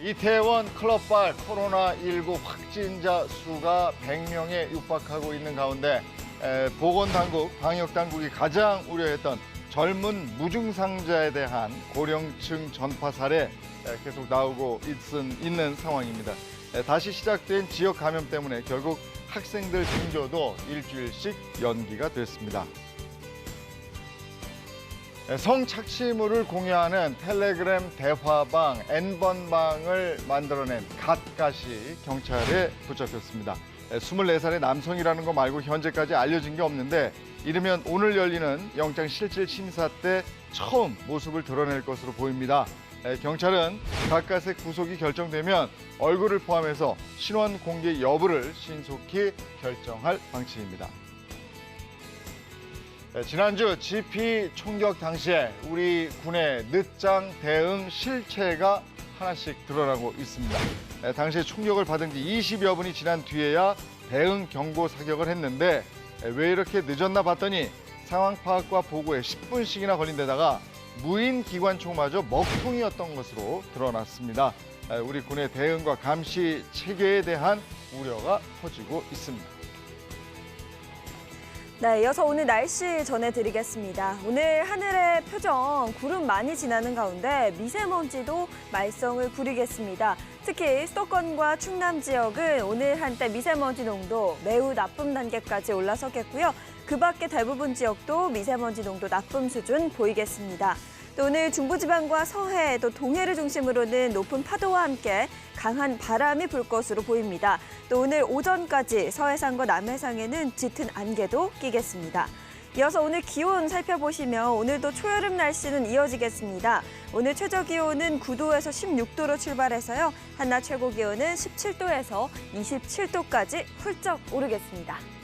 이태원 클럽발 코로나19 확진자 수가 100명에 육박하고 있는 가운데 에, 보건당국, 방역당국이 가장 우려했던 젊은 무증상자에 대한 고령층 전파 사례 에, 계속 나오고 있은, 있는 상황입니다. 에, 다시 시작된 지역 감염 때문에 결국 학생들 등교도 일주일씩 연기가 됐습니다. 네, 성착취물을 공유하는 텔레그램 대화방 N번방을 만들어낸 갓갓이 경찰에 붙잡혔습니다. 24살의 남성이라는 거 말고 현재까지 알려진 게 없는데 이르면 오늘 열리는 영장 실질 심사 때 처음 모습을 드러낼 것으로 보입니다. 에, 경찰은 갓갓의 구속이 결정되면 얼굴을 포함해서 신원 공개 여부를 신속히 결정할 방침입니다. 네, 지난주 GP 총격 당시에 우리 군의 늦장 대응 실체가 하나씩 드러나고 있습니다. 네, 당시에 총격을 받은 지 20여 분이 지난 뒤에야 대응 경고 사격을 했는데 네, 왜 이렇게 늦었나 봤더니 상황 파악과 보고에 10분씩이나 걸린 데다가 무인 기관총마저 먹통이었던 것으로 드러났습니다. 네, 우리 군의 대응과 감시 체계에 대한 우려가 커지고 있습니다. 네, 이어서 오늘 날씨 전해드리겠습니다. 오늘 하늘의 표정, 구름 많이 지나는 가운데 미세먼지도 말썽을 부리겠습니다. 특히 수도권과 충남 지역은 오늘 한때 미세먼지 농도 매우 나쁨 단계까지 올라서겠고요. 그 밖에 대부분 지역도 미세먼지 농도 나쁨 수준 보이겠습니다. 또 오늘 중부지방과 서해 또 동해를 중심으로는 높은 파도와 함께 강한 바람이 불 것으로 보입니다. 또 오늘 오전까지 서해상과 남해상에는 짙은 안개도 끼겠습니다. 이어서 오늘 기온 살펴보시면 오늘도 초여름 날씨는 이어지겠습니다. 오늘 최저 기온은 9도에서 16도로 출발해서요. 한낮 최고 기온은 17도에서 27도까지 훌쩍 오르겠습니다.